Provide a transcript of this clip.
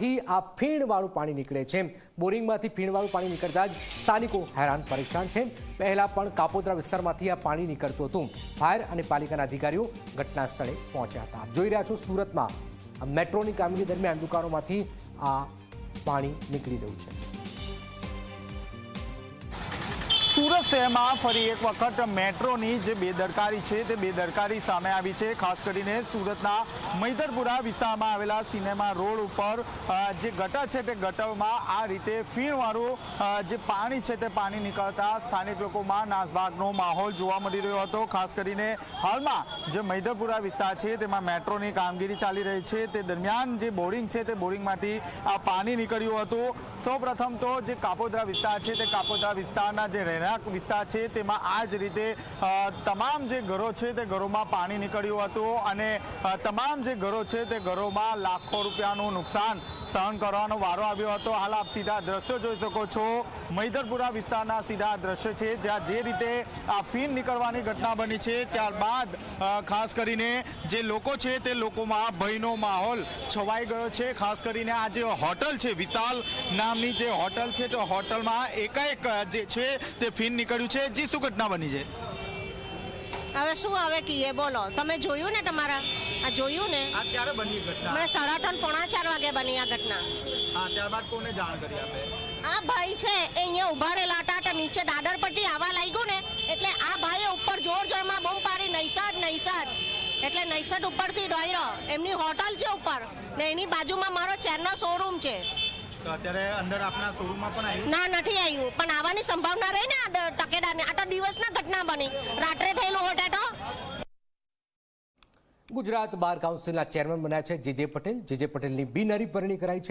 થી આ ફીણવાળું પાણી નીકળે છે. બોરિંગમાંથી ફીણવાળું પાણી નીકળતા જ સ્થાનિકો હેરાન પરેશાન છે. પહેલાં પણ કાપોદ્રા વિસ્તારમાંથી આ પાણી નીકળતું હતું. ફાયર અને પાલિકાના અધિકારીઓ ઘટના સ્થળે પહોંચ્યા હતા. જોઈ રહ્યા છો સુરતમાં મેટ્રોની કામગીરી દરમિયાન દુકાનોમાંથી આ પાણી નીકળી રહ્યું છે. સુરત શહેરમાં ફરી એક વખત મેટ્રોની જે બેદરકારી છે તે બેદરકારી સામે આવી છે. ખાસ કરીને સુરતના મૈદરપુરા વિસ્તારમાં આવેલા સિનેમા રોડ ઉપર જે ગટર છે તે ગટરમાં આ રીતે ફીણવાળું જે પાણી છે તે પાણી નીકળતા સ્થાનિક લોકોમાં નાસભાગનો માહોલ જોવા મળી રહ્યો હતો. ખાસ કરીને હાલમાં જે મૈદરપુરા વિસ્તાર છે તેમાં મેટ્રોની કામગીરી ચાલી રહી છે. તે દરમિયાન જે બોરિંગ છે તે બોરિંગમાંથી આ પાણી નીકળ્યું હતું. સૌપ્રથમ તો જે કાપોદ્રા વિસ્તાર છે તે કાપોદ્રા વિસ્તારના જે રહેણાંક વિસ્તાર છે તેમાં આ જ રીતે તમામ જે ઘરો છે તે ઘરોમાં પાણી નીકળ્યું હતું અને તમામ જે ઘરો છે તે ઘરોમાં લાખો રૂપિયાનું નુકસાન સહન કરવાનો વારો આવ્યો હતો. હાલ આપ સીધા દ્રશ્યો જોઈ શકો છો. મૈદરપુરા વિસ્તારના સીધા દ્રશ્ય છે, જ્યાં જે રીતે આ ફીન નીકળવાની ઘટના બની છે, ત્યારબાદ ખાસ કરીને જે લોકો છે તે લોકોમાં ભયનો માહોલ છવાઈ ગયો છે. ખાસ કરીને આ જે હોટલ છે, વિશાલ નામની જે હોટલ છે, તો હોટલમાં એકાએક જે છે તે ફીન નીકળ્યું છે. જે, શું ઘટના બની છે? હવે શું હવે કીએ બોલો. તમે જોયું ને તમારા? આ જોયું ને? આ ક્યારે બની ઘટના? મને સાડા ત્રણ પોણા ચાર વાગે બની આ ઘટના. હા ત્યારબાદ કોને જાણ કરી આપે? આ ભાઈ છે એ અહીંયા ઊભા રહેલા હતા નીચે દાદર પરથી આવા લાગ્યું ને એટલે આ ભાઈએ ઉપર જોર જોરમાં બૂમ પાડી નૈસાદ નૈસાદ. એટલે નૈસાદ ઉપરથી ડોયરો. એમની હોટલ છે ઉપર. ને એની બાજુમાં મારો ચેરનો શોરૂમ છે. અત્યારે અંદર આપના શોરૂમમાં પણ આવ્યું ના નથી આવ્યું પણ આવવાની સંભાવના રહી ને આ તકેદાર તકેદારની આ તો દિવસના ઘટના બની. રાત્રે ગુજરાત બાર કાઉન્સિલના ચેરમેન બન્યા છે જે જે પટેલ, જે જે પટેલની બિનહરીફ પરણી કરાઈ છે.